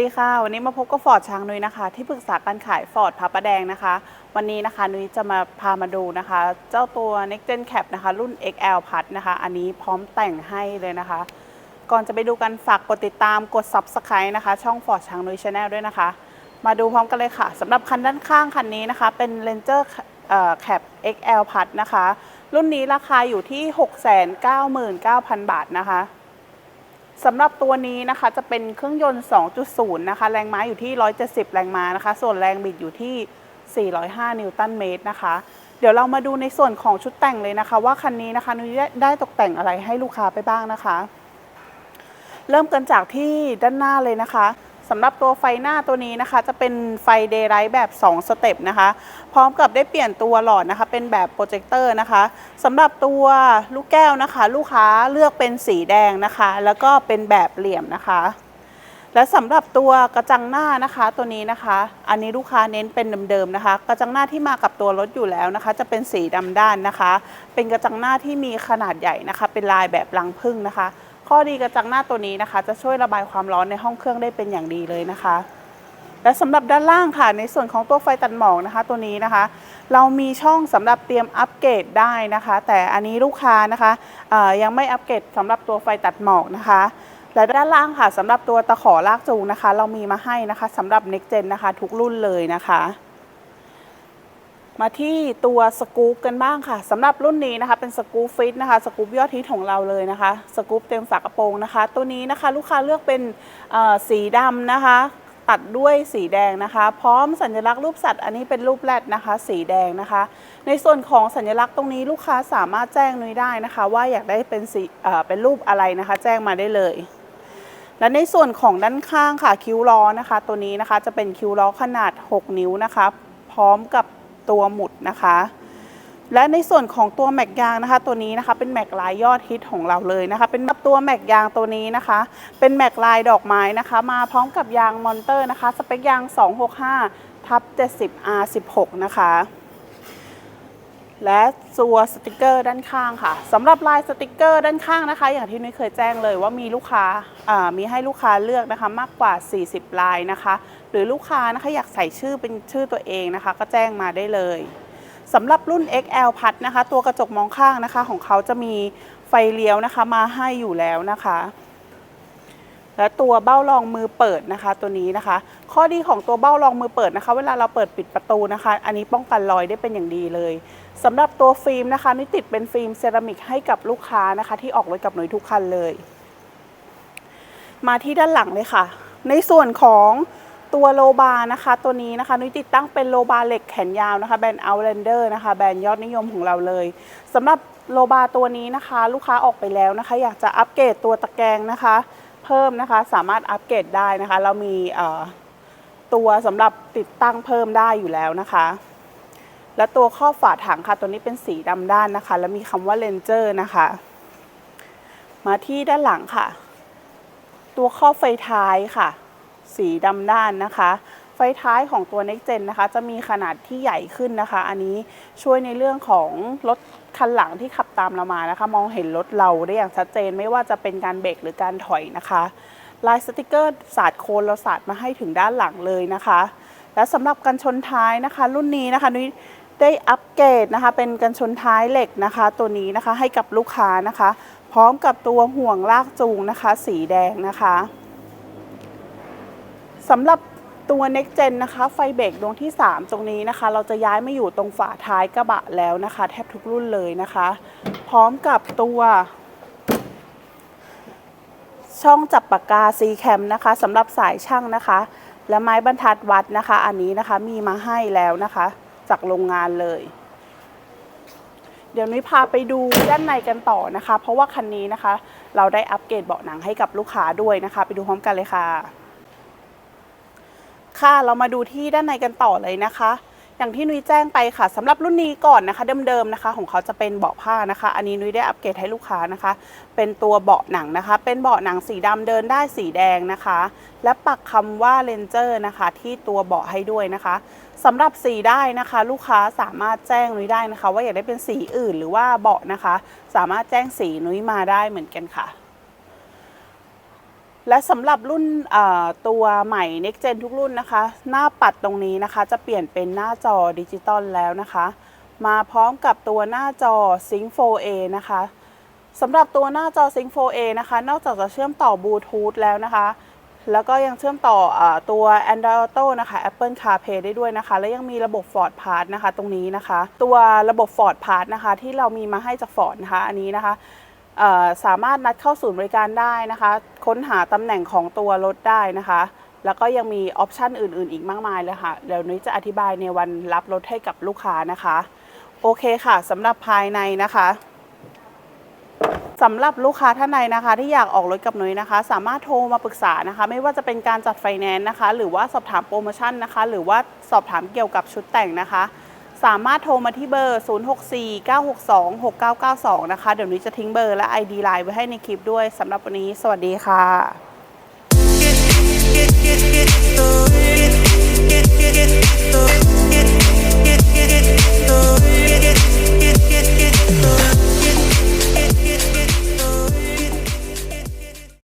ดีค่ะ วันนี้มาพบกับฟอร์ดช้างนุ้ยนะคะ ที่ปรึกษาการขายฟอร์ดพระประแดงนะคะ วันนี้นะคะนุ้ยจะมาพามาดูนะคะ เจ้าตัว Next Gen Cap นะคะ รุ่น XL พัดนะคะ อันนี้พร้อมแต่งให้เลยนะคะ ก่อนจะไปดูกันฝากกดติดตามกด Subscribe นะคะ ช่องฟอร์ดช้างนุ้ยชาแนลด้วยนะคะ มาดูพร้อมกันเลยค่ะสำหรับคันด้านข้างคันนี้นะคะ เป็น Ranger เอ่อ Cap XL พัดนะคะ รุ่นนี้ราคาอยู่ที่ 699,000 บาทนะคะ สำหรับตัวนี้นะคะจะเป็นเครื่องยนต์ 2.0 นะคะ แรงม้าอยู่ที่ 170 แรงม้านะคะ ส่วนแรงบิดอยู่ที่ 405 นิวตันเมตรนะคะ เดี๋ยวเรามาดูในส่วนของชุดแต่งเลยนะคะ ว่าคันนี้นะคะนุ้ยได้ได้ตกแต่งอะไรให้ลูกค้าไปบ้างนะคะ เริ่มกันจากที่ด้านหน้าเลยนะคะ สำหรับตัวไฟหน้าตัวนี้นะคะ จะเป็นไฟเดย์ไ g ท์แบบ 2 สเต็ปนะคะ พร้อมกับได้เปลี่ยนตัวหลอดนะคะ เป็นแบบโปรเจคเตอร์นะคะสำหรับตัวลูกแก้วนะคะ ลูกค้าเลือกเป็นสีแดงนะคะ แล้วก็เป็นแบบเหลี่ยมนะคะและสำหรับตัวกระจังหน้านะคะตัวนี้นะคะ อันนี้ลูกค้าเน้นเป็นเดิมๆนะคะ กระจังหน้าที่มากับตัวรถอยู่แล้วนะคะ จะเป็นสีดำด้านนะคะ เป็นกระจังหน้าที่มีขนาดใหญ่นะคะ เป็นลายแบบรังผึ้งนะคะ ข้อดีกระจังหน้าตัวนี้นะคะ จะช่วยระบายความร้อนในห้องเครื่องได้เป็นอย่างดีเลยนะคะ และสำหรับด้านล่างค่ะ ในส่วนของตัวไฟตัดหมอกนะคะ ตัวนี้นะคะ เรามีช่องสำหรับเตรียมอัปเกรดได้นะคะ แต่อันนี้ลูกค้านะคะยังไม่อัปเกรดสำหรับตัวไฟตัดหมอกนะคะและด้านล่างค่ะสำหรับตัวตะขอลากจูงนะคะ เรามีมาให้นะคะสำหรับ Next Gen นะคะ ทุกรุ่นเลยนะคะ มาที่ตัวสกู๊ปกันบ้างค่ะสำหรับรุ่นนี้นะคะ เป็นสกู๊ปฟิตนะคะสกู๊ปยอดฮิตของเราเลยนะคะสกู๊ปเต็มฝากระโปรงนะคะ ตัวนี้นะคะลูกค้าเลือกเป็นสีดำนะคะ ตัดด้วยสีแดงนะคะ พร้อมสัญลักษณ์รูปสัตว์ อันนี้เป็นรูปแรดนะคะ สีแดงนะคะ ในส่วนของสัญลักษณ์ตรงนี้ลูกค้าสามารถแจ้งนุ้ยได้นะคะ ว่าอยากได้เป็นสีเอ่อเป็นรูปอะไรนะคะ แจ้งมาได้เลยและในส่วนของด้านข้างค่ะคิ้วล้อนะคะ ตัวนี้นะคะจะเป็นคิ้วล้อขนาด 6 นิ้วนะคะ พร้อมกับ ตัวหมุดนะคะ และในส่วนของตัวแม็กยางนะคะ ตัวนี้นะคะเป็นแม็กลายยอดฮิตของเราเลยนะคะ เป็นตัวแม็กยางตัวนี้นะคะ เป็นแม็กลายดอกไม้นะคะ มาพร้อมกับยางมอนเตอร์นะคะ สเปคยาง 265ทับ 70 R16 นะคะและตัวสติกเกอร์ด้านข้างค่ะสำหรับลายสติกเกอร์ด้านข้างนะคะ อย่างที่นุ้ยเคยแจ้งเลยว่ามีลูกค้าอ่ามีให้ลูกค้าเลือกนะคะมากกว่า 40 ลายนะคะ หรือลูกค้านะคะอยากใส่ชื่อเป็นชื่อตัวเองนะคะ ก็แจ้งมาได้เลยสำหรับรุ่น XL พัดนะคะ ตัวกระจกมองข้างนะคะ ของเขาจะมีไฟเลี้ยวนะคะมาให้อยู่แล้วนะคะ และตัวเบ้ารองมือเปิดนะคะ ตัวนี้นะคะ ข้อดีของตัวเบ้ารองมือเปิดนะคะ เวลาเราเปิดปิดประตูนะคะ อันนี้ป้องกันรอยได้เป็นอย่างดีเลยสำหรับตัวฟิล์มนะคะนี่ติดเป็นฟิล์มเซรามิกให้กับลูกค้านะคะ ที่ออกรถกับหน่วยทุกคันเลย มาที่ด้านหลังเลยค่ะ ในส่วนของ ตัวโลบาร์นะคะ ตัวนี้นะคะนุ้ยติดตั้งเป็นโลบาร์เหล็กแขนยาวนะคะแบรนด์ Outlander นะคะแบรนด์ยอดนิยมของเราเลยสำหรับโลบาร์ตัวนี้นะคะ ลูกค้าออกไปแล้วนะคะ อยากจะอัปเกรดตัวตะแกรงนะคะ เพิ่มนะคะสามารถอัปเกรดได้นะคะ เรามีตัวสำหรับติดตั้งเพิ่มได้อยู่แล้วนะคะ และตัวข้อฝาถังค่ะตัวนี้เป็นสีดำด้านนะคะ แล้วมีคำว่าเลนเจอร์นะคะ มาที่ด้านหลังค่ะ ตัวข้อไฟท้ายค่ะ สีดำด้านนะคะ ไฟท้ายของตัว Next Gen นะคะ จะมีขนาดที่ใหญ่ขึ้นนะคะ อันนี้ช่วยในเรื่องของรถคันหลังที่ขับตามเรามานะคะ มองเห็นรถเราได้อย่างชัดเจน ไม่ว่าจะเป็นการเบรกหรือการถอยนะคะลายสติกเกอร์สาดโคนเราสาดมาให้ถึงด้านหลังเลยนะคะ และสำหรับกันชนท้ายนะคะ รุ่นนี้นะคะนุ้ยได้อัปเกรดนะคะ เป็นกันชนท้ายเหล็กนะคะ ตัวนี้นะคะให้กับลูกค้านะคะ พร้อมกับตัวห่วงลากจูงนะคะ สีแดงนะคะ สำหรับตัว Next Gen นะคะ ไฟเบรกดวงที่ 3 ตรงนี้นะคะ เราจะย้ายมาอยู่ตรงฝาท้ายกระบะแล้วนะคะ แทบทุกรุ่นเลยนะคะ พร้อมกับตัว ช่องจับปากกา C cam นะคะสำหรับสายช่างนะคะ และไม้บรรทัดวัดนะคะ อันนี้นะคะมีมาให้แล้วนะคะ จากโรงงานเลย เดี๋ยวนุ้พาไปดูด้านในกันต่อนะคะ เพราะว่าคันนี้นะคะ เราได้อัปเกรดเบาะหนังให้กับลูกค้าด้วยนะคะ ไปดูพร้อมกันเลยค่ะ ค่ะ เรามาดูที่ด้านในกันต่อเลยนะคะ อย่างที่นุ้ยแจ้งไปค่ะสำหรับรุ่นนี้ก่อนนะคะ เดิมๆนะคะ ของเขาจะเป็นเบาะผ้านะคะ อันนี้นุ้ยได้อัปเกรดให้ลูกค้านะคะ เป็นตัวเบาะหนังนะคะ เป็นเบาะหนังสีดำเดินได้สีแดงนะคะ และปักคำว่าเลนเจอร์นะคะ ที่ตัวเบาะให้ด้วยนะคะสำหรับสีได้นะคะ ลูกค้าสามารถแจ้งนุ้ยได้นะคะ ว่าอยากได้เป็นสีอื่นหรือว่าเบาะนะคะ สามารถแจ้งสีนุ้ยมาได้เหมือนกันค่ะ และสำหรับรุ่นตัวใหม่ Next Gen ทุกรุ่นนะคะ หน้าปัดตรงนี้นะคะ จะเปลี่ยนเป็นหน้าจอดิจิตอลแล้วนะคะ มาพร้อมกับตัวหน้าจอ Sync 4A นะคะสำหรับตัวหน้าจอ Sync 4A นะคะ นอกจากจะเชื่อมต่อบลูทูธแล้วนะคะ แล้วก็ยังเชื่อมต่ออตัว Android Auto นะคะ Apple CarPlay ได้ด้วยนะคะ และยังมีระบบ Ford Pass นะคะ ตรงนี้นะคะ ตัวระบบ Ford Pass นะคะ ที่เรามีมาให้จาก Ford นะคะ อันนี้นะคะ สามารถนัดเข้าศูนย์บริการได้นะคะ ค้นหาตำแหน่งของตัวรถได้นะคะ แล้วก็ยังมีออปชันอื่น ๆ อีกมากมายเลยค่ะ เดี๋ยวนุ้ยจะอธิบายในวันรับรถให้กับลูกค้านะคะ โอเคค่ะสำหรับภายในนะคะสำหรับลูกค้าท่านใดนะคะ ที่อยากออกรถกับนุ้ยนะคะ สามารถโทรมาปรึกษานะคะ ไม่ว่าจะเป็นการจัดไฟแนนซ์นะคะ หรือว่าสอบถามโปรโมชั่นนะคะ หรือว่าสอบถามเกี่ยวกับชุดแต่งนะคะ สามารถโทรมาที่เบอร์ 0649626992 นะคะ เดี๋ยวนี้จะทิ้งเบอร์และ ID Line ไว้ให้ในคลิปด้วยสำหรับวันนี้ สวัสดีค่ะ